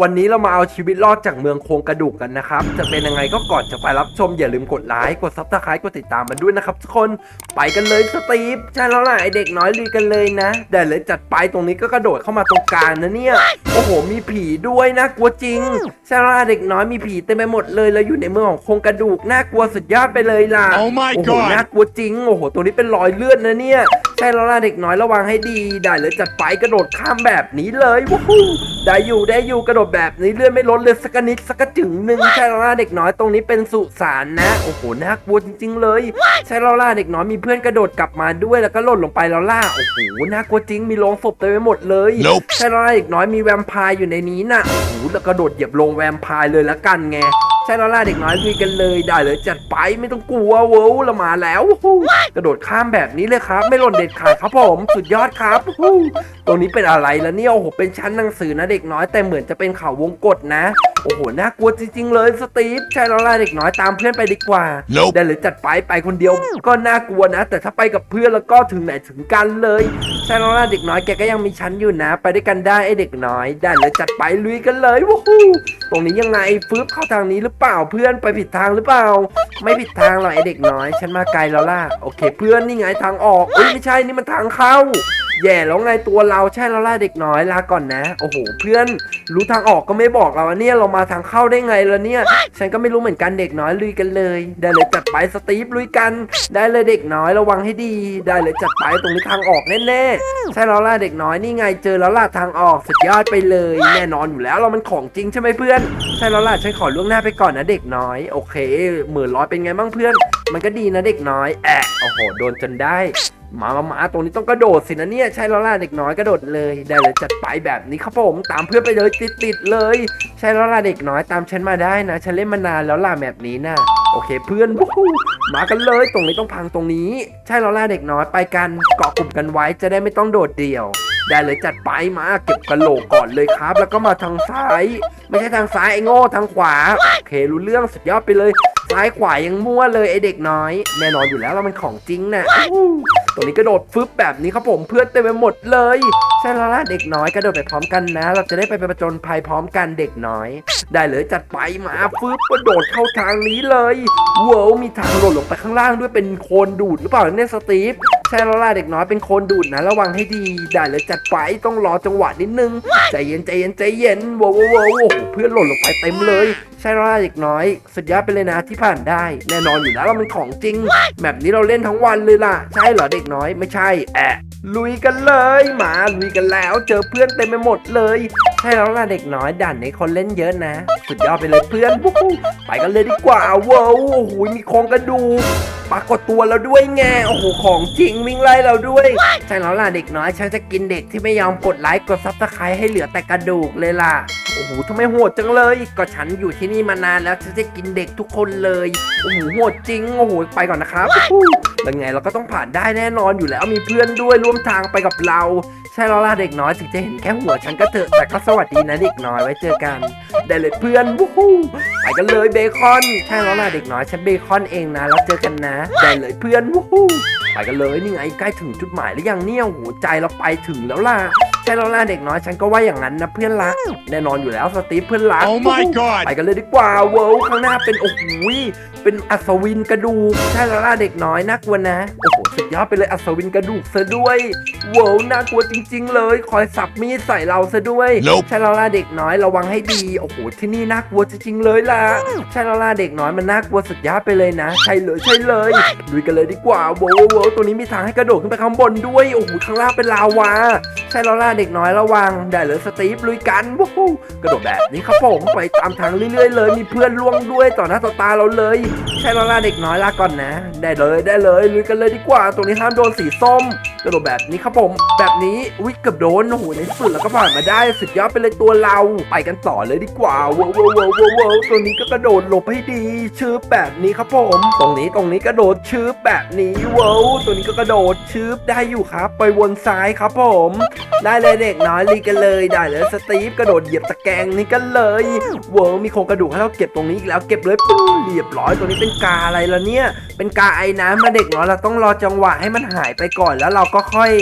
วันนี้เรามาเอาชีวิตรอดจากเมืองโครงกระดูกกันนะครับ จะเป็นยังไงก็ก่อนจะไปรับชมอย่าลืมกดไลค์ กดซับสไครต์กดติดตามมันด้วยนะครับทุกคน ไปกันเลยสตีฟ ใช่แล้วล่ะไอเด็กน้อยลุยกันเลยนะแต่เลยจัดไปตรงนี้ก็กระโดดเข้ามาตรงกลางนะเนี่ย โอ้โห มีผีด้วยนะกลัวจริง ใช่แล้วล่ะเด็กน้อยมีผีเต็มไปหมดเลย แล้วอยู่ในเมืองของโครงกระดูกน่ากลัวสุดยอดไปเลยล่ะ Oh my โอ้โห God น่ากลัวจริง โอ้โหตัวนี้เป็นรอยเลือดนะเนี่ยใช่แล้วล่ะเด็กน้อยระวังให้ดีได้เลยจัดไปกระโดดข้ามแบบนี้เลยวู้ฮู้ได้อยู่ได้อยู่กระโดดแบบนี้เลือดไม่ลดเลยสักนิดสักจึงหนึ่งใช่แล้วล่ะเด็กน้อยตรงนี้เป็นสุสานนะโอ้โหน่ากลัวจริง ๆ เลย ใช่แล้วล่ะเด็กน้อยมีเพื่อนกระโดดกลับมาด้วยแล้วก็หล่นลงไปแล้วล่ะโอ้โหน่ากลัวจริงมีโลงศพเต็มไปหมดเลย Nope ใช่แล้วล่ะเด็กน้อยมีแวมไพร์อยู่ในนี้น่ะโอ้โหแล้วกระโดดเหยียบลงแวมไพร์เลยละกันไงใช่แล้วล่ะเด็กน้อยคุยกันเลยได้เลยจัดไปไม่ต้องกลัวเว้วเรามาแล้ววู้ฮู้กระโดดข้ามแบบนี้เลยครับ ไม่หล่นเด็ดขาดครับผมสุดยอดครับวู้ฮู้ตรงนี้เป็นอะไรแล้วเนี่ยโอ้โหเป็นชั้นหนังสือนะเด็กน้อยแต่เหมือนจะเป็นเขาวงกฏนะ โอ้โห น่ากลัวจริงๆเลยสตีฟใช่แล้วล่ะเด็กน้อยตามเพื่อนไปดีกว่า Nope ได้เลยจัดไปไปคนเดียว ก็น่ากลัวนะ แต่ถ้าไปกับเพื่อนแล้วก็ถึงไหนถึงกันเลย ใช่แล้วล่ะเด็กน้อยแกก็ยังมีชั้นอยู่นะ ไปด้วยกันได้ไอเด็กน้อย ได้เลยจัดไปลุยกันเลยวู้ฮู้ตรงนี้ยังไงฟืบเข้าทางนี้หรือเปล่าเพื่อนไปผิดทางหรือเปล่า ไม่ผิดทางหรอกไอเด็กน้อย ฉันมาไกลแล้วล่ะโอเค เพื่อนนี่ไงทางออกเอ้ยไม่ใช่นี่มันทางเข้า แย่แล้วไงตัวเราใช่แล้วล่ะเด็กน้อยลาก่อนนะ โอ้โห เพื่อนรู้ทางออกก็ไม่บอกเราอะเนี่ยเรามาทางเข้าได้ไงล่ะเนี่ย ฉันก็ไม่รู้เหมือนกันเด็กน้อยลุยกันเลย ได้เลยจัดไปสตีฟลุยกัน ได้เลยเด็กน้อยระวังให้ดี ได้เลยจัดไปตรงนี้ทางออกแน่ๆใช่แล้วล่ะเด็กน้อยนี่ไงเจอแล้วล่ะทางออกสุดยอดไปเลย แน่นอนอยู่แล้วเรามันของจริงใช่ไหมเพื่อน ใช่แล้วล่ะฉันขอล่วงหน้าไปก่อนนะเด็กน้อยโอเคหมื่นร้อยเป็นไงบ้างเพื่อน มันก็ดีนะเด็กน้อยแอะโอ้โหโดนจนได้ มามามาตรงนี้ต้องกระโดดสินะเนี่ย ใช่แล้วล่ะเด็กน้อยกระโดดเลย ได้เลยจัดไปแบบนี้ครับผมตามเพื่อนไปเลยติดติดๆเลย ใช่แล้วล่ะเด็กน้อยตามฉันมาได้นะ ฉันเล่นมานานแล้วล่ะแบบนี้นะโอเคเพื่อนมากันเลยตรงนี้ต้องพังตรงนี้ ใช่แล้วล่ะเด็กน้อยไปกันเกาะกลุ่มกันไว้จะได้ไม่ต้องโดดเดี่ยวได้เลยจัดไปมาเก็บกระโหลกก่อนเลยครับ แล้วก็มาทางซ้าย ไม่ใช่ทางซ้ายไอ้โง่ทางขวาโอเครู้เรื่องสุดยอดไปเลย ซ้ายขวายังมั่วเลยไอเด็กน้อย แน่นอนอยู่แล้วเรามันของจริงนะอู้ ตรงนี้กระโดดฟึบแบบนี้ครับผมเพื่อนเต็มไปหมดเลยใช่แล้วล่ะเด็กน้อยกระโดดไปพร้อมกันนะ เราจะได้ไปประจนภัยพร้อมกันเด็กน้อย ได้เลยจัดไปมาฟึบกระโดดเข้าทางนี้เลยเว้าวมีทางหล่นลงไปข้างล่างด้วยเป็นโคลนดูดหรือเปล่าเนี่ยสตีฟ ใช่แล้วล่ะเด็กน้อยเป็นโคลนดูดนะ ระวังให้ดีได้เลยจัดไปต้องรอจังหวะนิดนึง ใจเย็นใจเย็นใจเย็นว้าวว้าวว้าวโอ้โหเพื่อนหล่นลงไปเต็มเลยใช่แล้วล่ะเด็กน้อย สุดยอดไปเลยนะที่ผ่านได้ แน่นอนอยู่แล้วเราเป็นของจริง แบบนี้เราเล่นทั้งวันเลยล่ะ ใช่เหรอเด็กน้อยไม่ใช่แอะลุยกันเลยมาลุยกันแล้วเจอเพื่อนเต็มไปหมดเลย ใช่แล้วล่ะเด็กน้อยด่านนี้คนเล่นเยอะนะ สุดยอดไปเลยเพื่อนวู้ฮู้ไปกันเลยดีกว่าว้าวโอ้โหมีโครงกระดูก ปรากฏตัวเราด้วยไงโอ้โหของจริงวิ่งไล่เราด้วยใช่แล้วล่ะเด็กน้อยฉันจะกินเด็กที่ไม่ยอมกดไลค์กดซับสไครต์ให้เหลือแต่กระดูกเลยล่ะโอ้โหทำไมโหดจังเลย ก็ฉันอยู่ที่นี่มานานแล้วฉันจะกินเด็กทุกคนเลยโอ้โหโหดจริงโอ้โหไปก่อนนะครับแล้วไงเราก็ต้องผ่านได้แน่นอนอยู่แล้วมีเพื่อนด้วยร่วมทางไปกับเรา ใช่แล้วล่ะเด็กน้อยถึงจะเห็นแค่หัวฉันก็เถอะแต่ก็สวัสดีนะเด็กน้อยไว้เจอกัน ได้เลยเพื่อนวู้ฮู้ไปกันเลยเบคอน ใช่แล้วล่ะเด็กน้อยฉันเบคอนเองนะแล้วเจอกันนะได้เลยเพื่อนวู้ฮู้ไปกันเลยนี่ไงใกล้ถึงจุดหมายหรือยังเนี่ยโหัวใจเราไปถึงแล้วล่ะใช่แล้วล่ะเด็กน้อยฉันก็ว่าอย่างนั้นนะเพื่อนรักแน่นอนอยู่แล้วสตีฟเพื่อนรัก Oh my god ไปกันเลยดีกว่าเวิลด์ข้างหน้าเป็นโอ้โห เป็นอัศวินกระดูกใช่แล้วล่ะเด็กน้อยน่ากลัวนะ โอ้โห สุดยอดไปเลยอัศวินกระดูกซะด้วยเวิลด์น่ากลัวจริง ๆ เลย คอยสับมีดใส่เราซะด้วย Nope ใช่แล้วล่ะเด็กน้อยระวังให้ดี โอ้โห ที่นี่น่ากลัวจริงๆเลยล่ะ ใช่แล้วล่ะเด็กน้อยมันน่ากลัวสุดยอดไปเลยนะ ใช่เลยใช่เลยลุยกันเลยดีกว่าโว้วโว้วตัวนี้มีทางให้กระโดดขึ้นไปข้างบนด้วย โอ้โห ข้างล่างเป็นลาวา ใช่แล้วล่ะเด็กน้อยระวังได้เลยสตีฟลุยกันวู้กระโดดแบบนี้ครับผมไปตามทางเรื่อยๆเลย มีเพื่อนล่วงด้วยต่อหน้าต่อตาเราเลย ใช่แล้วล่ะเด็กน้อยลาก่อนนะ ได้เลยได้เลยลุยกันเลยดีกว่า ตรงนี้ห้ามโดนสีส้ม กระโดดแบบนี้ครับผม แบบนี้อุ้ยเกือบโดนโอ้โหในสุดแล้วก็ผ่านมาได้สุดยอดไปเลยตัวเรา ไปกันต่อเลยดีกว่าว้าวว้าวว้าวว้าวว้าวตัวนี้ก็กระโดดหลบให้ดีชืบแบบนี้ครับผม ตรงนี้ตรงนี้กระโดดชืบแบบนี้ว้าวตัวนี้ก็กระโดดชืบได้อยู่ครับ ไปวนซ้ายครับผมได้เลยเด็กน้อยลีกันเลยได้เลยสตีฟกระโดดเหยียบตะแกรงนี่กันเลยเวิร์มีโครงกระดูกให้เราเก็บตรงนี้อีกแล้วเก็บเลยปุ้งเรียบร้อยตัวนี้เป็นกาอะไรละเนี่ย เป็นกาไอ้น้ำมาเด็กน้อยเราต้องรอจังหวะให้มันหายไปก่อนแล้วเราก็ค่อย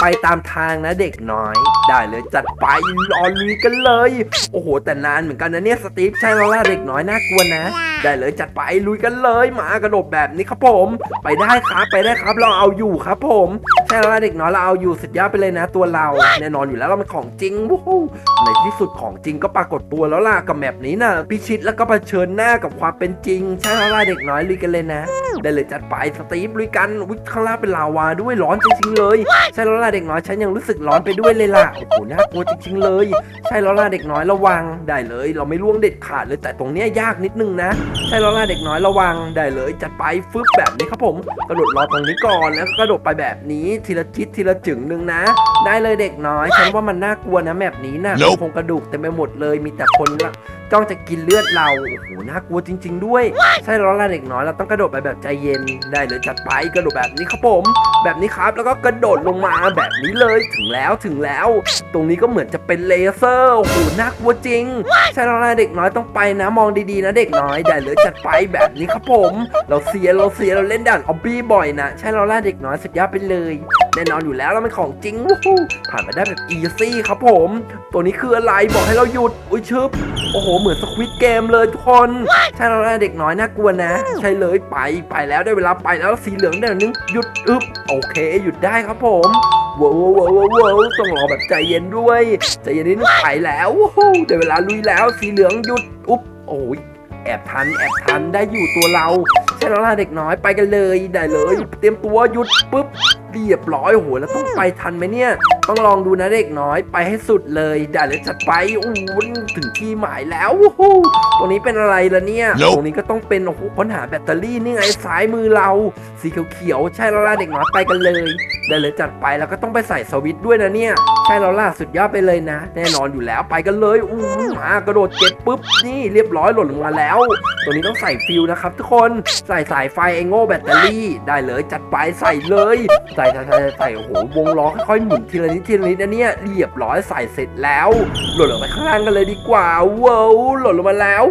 ไปตามทางนะเด็กน้อย ได้เลยจัดไปรอลุยกันเลย โอ้โห แต่นานเหมือนกันนะเนี่ยสตีฟใช่แล้วล่ะเด็กน้อยน่ากลัวนะ ได้เลยจัดไปลุยกันเลยมากระโดดแบบนี้ครับผม ไปได้ครับไปได้ครับเราเอาอยู่ครับผม ใช่แล้วล่ะเด็กน้อยเราเอาอยู่สุดยอดไปเลยนะตัวเรา แน่นอนอยู่แล้วเราเป็นของจริงวู้ฮู้ในที่สุดของจริงก็ปรากฏตัวแล้วล่ะกับแมปนี้นะพิชิตแล้วก็เผชิญหน้ากับความเป็นจริง ใช่แล้วล่ะเด็กน้อยลุยกันเลยนะ ได้เลยจัดไปสตีฟลุยกันวิข้างล่างเป็นลาวาด้วยร้อนจริงๆเลย ใช่แล้วล่ะเด็กน้อยฉันยังรู้สึกร้อนไปด้วยเลยล่ะโอ้โหน่ากลัวจริงๆเลย ใช่แล้วล่ะเด็กน้อยระวังได้เลย เราไม่ล่วงเด็ดขาดเลยแต่ตรงเนี้ยยากนิดนึงนะ ใช่แล้วล่ะเด็กน้อยระวังได้เลยจัดไปฟึบแบบนี้ครับผมกระโดดรอตรงนี้ก่อนแล้วกระโดดไปแบบนี้ทีละจิตทีละจึงหนึ่งนะ ได้เลยเด็กน้อย ฉันว่ามันน่ากลัวนะแบบนี้นะ Nope โครงกระดูกเต็มไปหมดเลย มีแต่คนละจ้องจะกินเลือดเรา โอ้โห น่ากลัวจริง ๆ ด้วย ใช่แล้วล่ะเด็กน้อย เราต้องกระโดดไปแบบใจเย็น ได้เลยจัดไปกระโดดแบบนี้ครับผม แบบนี้ครับ แล้วก็กระโดดลงมาแบบนี้เลย ถึงแล้ว ถึงแล้ว ตรงนี้ก็เหมือนจะเป็นเลเซอร์ โอ้โห น่ากลัวจริง ใช่แล้วนะเด็กน้อยต้องไปนะ มองดีๆนะเด็กน้อย ได้เลยจัดไปแบบนี้ครับผม เราเสีย เราเสีย เราเล่นด่านออบบี้บ่อยนะ ใช่แล้วล่ะเด็กน้อยสุดยอดไปเลยแน่นอนอยู่แล้วเราเป็นของจริงวู้ฮู้ผ่านมาได้แบบอีซี่ครับผม ตัวนี้คืออะไรบอกให้เราหยุด อุ้ยชึบ โอ้โห เหมือนสควิตเกมเลยทุกคน ใช่แล้วล่ะเด็กน้อยน่ากลัวนะ ใช่เลยไปไปแล้วได้เวลาไปแล้วสีเหลืองเดี๋ยวนึงหยุดอึบโอเค หยุดได้ครับผมว้าวว้าวว้าวว้าวต้องรอแบบใจเย็นด้วยใจเย็นนิดนึงไปแล้ววู้ฮู้ได้เวลาลุยแล้วสีเหลืองหยุดอุ๊บโอ้ยแอบทันแอบทันได้อยู่ตัวเรา ใช่แล้วล่ะเด็กน้อยไปกันเลยได้เลย เตรียมตัวหยุดปุ๊บเรียบร้อยโอ้โหแล้วต้องไปทันไหมเนี่ย ต้องลองดูนะเด็กน้อยไปให้สุดเลยได้เลยจัดไปโอ้โหถึงที่หมายแล้ววู้ฮู้ตรงนี้เป็นอะไรล่ะเนี่ย Nope ตรงนี้ก็ต้องเป็นโอ้โหค้นหาแบตเตอรี่นี่ไงซ้ายมือเรา สีเขียวๆใช่แล้วล่ะเด็กน้อยไปกันเลยได้เลยจัดไปแล้วก็ต้องไปใส่สวิตช์ด้วยนะเนี่ย ใช่แล้วล่ะสุดยอดไปเลยนะ แน่นอนอยู่แล้วไปกันเลยอู้หูมากระโดดเก็บปุ๊บนี่เรียบร้อยหล่นลงมาแล้ว ตัวนี้ต้องใส่ฟิวนะครับทุกคนใส่สายไฟไอโง่แบตเตอรี่ ได้เลยจัดไปใส่เลยใส่ใส่ใส่ใส่โอ้โหวงล้อค่อยๆหมุนทีละนิดทีละนิดนะเนี่ยเรียบร้อยใส่เสร็จแล้ว หล่นลงไปข้างล่างกันเลยดีกว่าว้าวหล่นลงมาแล้ว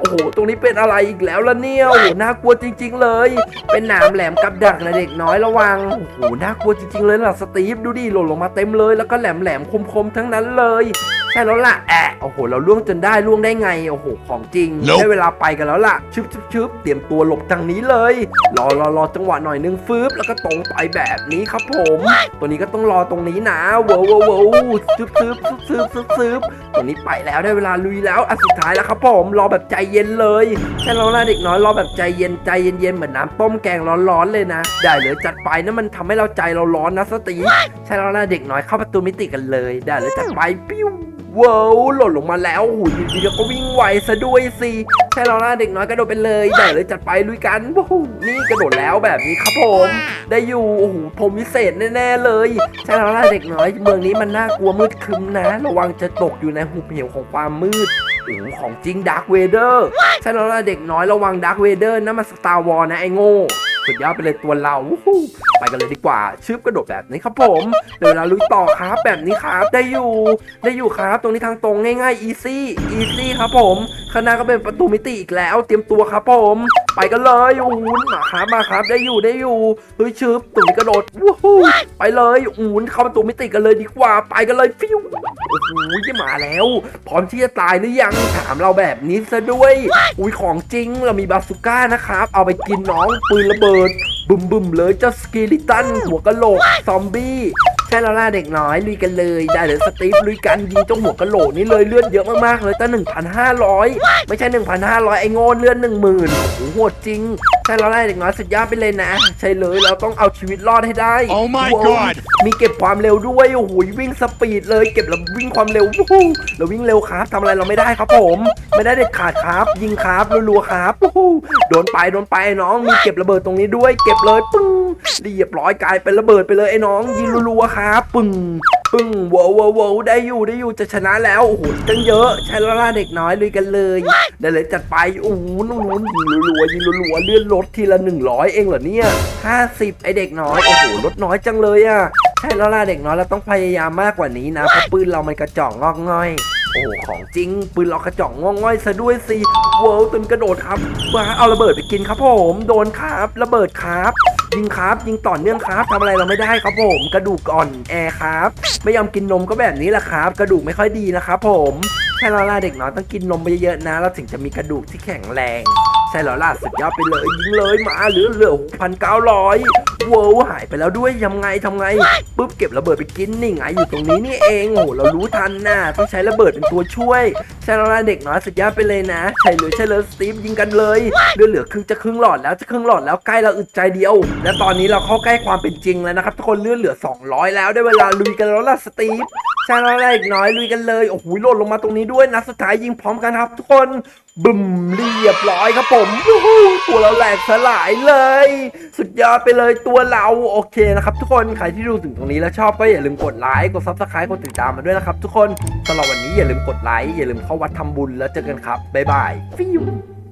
โอ้โหตรงนี้เป็นอะไรอีกแล้วล่ะเนี่ยโอ้โหน่ากลัวจริง ๆ เลย เป็นหนามแหลมกับดักนะเด็กน้อยระวังโอ้โหน่ากลัวจริงๆเลยล่ะสตีฟดูดิหล่นลงมาเต็มเลยแล้วก็แหลมแหลมคมๆทั้งนั้นเลย ใช่แล้วล่ะแอะโอ้โห เราล่วงจนได้ล่วงได้ไง โอ้โห ของจริง Nope ได้เวลาไปกันแล้วล่ะ ชึบชึบชึบเตรียมตัวหลบทางนี้เลย รอรอรอจังหวะหน่อยนึงฟืบแล้วก็ตรงไปแบบนี้ครับผม ตัวนี้ก็ต้องรอตรงนี้นะเว้าวว้าวว้าวซึบซึบซึบซึบซึบซึบตัวนี้ไปแล้วได้เวลาลุยแล้วอันสุดท้ายแล้วครับผม รอแบบใจเย็นเลยใช่แล้วนะเด็กน้อยรอแบบใจเย็นใจเย็นๆเหมือนน้ำต้มแกงร้อนๆเลยนะ ได้เลยจัดไปนะมันทำให้เราใจเราร้อนนะสตีฟใช่แล้วนะเด็กน้อยเข้าประตูมิติกันเลย ได้เลยจัดไปปิ้ว ว้าวหล่นลงมาแล้วโอ้โหอยู่ดีๆแล้วก็วิ่งไวซะด้วยสิใช่แล้วนะเด็กน้อยกระโดดไปเลยได้เลยจัดไปลุยกันว้าวนี่กระโดดแล้วแบบนี้ครับผม ได้อยู่โอ้โหผมวิเศษแน่ๆเลยใช่แล้วนะเด็กน้อยเมืองนี้มันน่ากลัวมืดครึมนะ ระวังจะตกอยู่ในหุบเหวของความมืดโอ้ของจริงดาร์คเวเดอร์ใช่แล้วนะเด็กน้อยระวังดาร์คเวเดอร์นั่นมันสตาร์วอลนะไอ้โง่ สุดยอดไปเลยตัวเราไปกันเลยดีกว่าชึบกระโดดแบบนี้ครับผมเดี๋ยวเราลุยต่อครับแบบนี้ครับได้อยู่ได้อยู่ครับ ตรงนี้ทางตรงง่ายๆ easy easy ครับผมข้างหน้าก็เป็นประตูมิติอีกแล้ว เตรียมตัวครับผมไปกันเลยอูนมาครับมาครับได้อยู่ได้อยู่เฮ้ยชึบตรงนี้กระโดดวู้ฮู้ไปเลยอูนเข้าประตูมิติกันเลยดีกว่าไปกันเลยฟิวโอ้โหจะมาแล้ว พร้อมที่จะตายหรือยังถามเราแบบนี้ซะด้วย อุ้ยของจริงเรามีบาสุก้านะครับ เอาไปกินน้องปืนระเบิดบึมบึมๆเลยเจ้าสกิลิตันหัวกะโหลกซอมบี้ ใช่แล้วล่ะเด็กน้อยลุยกันเลยได้เลยสตีฟลุยกันยิงเจ้าหัวกะโหลกนี่เลยเลือดเยอะมากๆเลยตั้ง1,500 ไม่ใช่ 1,500 ไอ้โง่เลือด10,000โอ้โหโหดจริง ใช่แล้วล่ะเด็กน้อยสุดยอดไปเลยนะ ใช่เลยเราต้องเอาชีวิตรอดให้ได้ Oh my ว้าว God มีเก็บความเร็วด้วยโอ้โหวิ่งสปีดเลยเก็บแล้ววิ่งความเร็ววู้ฮู้เราวิ่งเร็วครับทำอะไรเราไม่ได้ครับผม ไม่ได้เด็ดขาดครับ ยิงครับรัวๆครับวู้ฮู้โดนไปโดนไปไอ้น้องมีเก็บระเบิดตรงนี้ด้วย เก็บเลยปึ้งเรียบร้อยกลายเป็นระเบิดไปเลยไอ้น้องยิงรัวๆครับปึ้งปึ้งว้าวว้าวว้าวได้อยู่ได้อยู่จะชนะแล้วโอ้โหตั้งเยอะใช่แล้วล่ะเด็กน้อยลุยกันเลยได้เลยจัดไปโอ้โหนู่นๆยิงรัวยิงรัวเลื่อนรถทีละ100เองเหรอเนี่ย50ไอเด็กน้อยโอ้โหลดน้อยจังเลยอะใช่แล้วล่ะเด็กน้อยเราต้องพยายามมากกว่านี้นะเพราะปืนเรามันกระจอกงอกง่อยโอ้โหของจริง ปืนเรากระจอกงอกง่อยซะด้วยสิเวิร์ตุนกระโดดครับว้าเอาระเบิดไปกินครับผม โดนครับ ระเบิดครับ ยิงครับ ยิงต่อเนื่องครับทำอะไรเราไม่ได้ครับผม กระดูกอ่อนแอครับ ไม่ยอมกินนมก็แบบนี้แหละครับ กระดูกไม่ค่อยดีนะครับผมแค่เราล่าเด็กน้อยต้องกินนมไปเยอะๆนะ เราถึงจะมีกระดูกที่แข็งแรง ใช่แล้วล่ะสุดยอดไปเลยยิงเลยมาเหลือเหลือพันเก้าร้อยว้าวหายไปแล้วด้วยทำไงทำไงปุ๊บเก็บระเบิดไปกินนี่ไงอยู่ตรงนี้นี่เองโอ้โหเรารู้ทันนะต้องใช้ระเบิดเป็นตัวช่วยใช่แล้วล่ะเด็กน้อยสุดยอดไปเลยนะใช่เลยใช่เลยสตีฟยิงกันเลยเหลือเหลือครึ่งจะครึ่งหลอดแล้วจะครึ่งหลอดแล้วใกล้เราอึดใจเดียว และตอนนี้เราเข้าใกล้ความเป็นจริงแล้วนะครับทุกคนเลือดเหลือ 200 แล้วได้เวลาลุยกันแล้วล่ะสตีฟใช่แล้วล่ะเด็กน้อยลุยกันเลยโอ้โหหล่นลงมาตรงนี้ด้วยนะสุดท้ายยิงพร้อมกันครับ ทุกคน บึมเรียบร้อยครับผมยูฮูตัวเราแหลกสลายเลย สุดยอดไปเลยตัวเราโอเคนะครับ ทุกคนใครที่ดูถึงตรงนี้แล้วชอบก็อย่าลืมกดไลค์กดซับสไครต์กดติดตามมาด้วยนะครับ ทุกคนสำหรับวันนี้อย่าลืมกดไลค์อย่าลืมเข้าวัดทำบุญแล้วเจอกันครับบ๊ายบายฟิว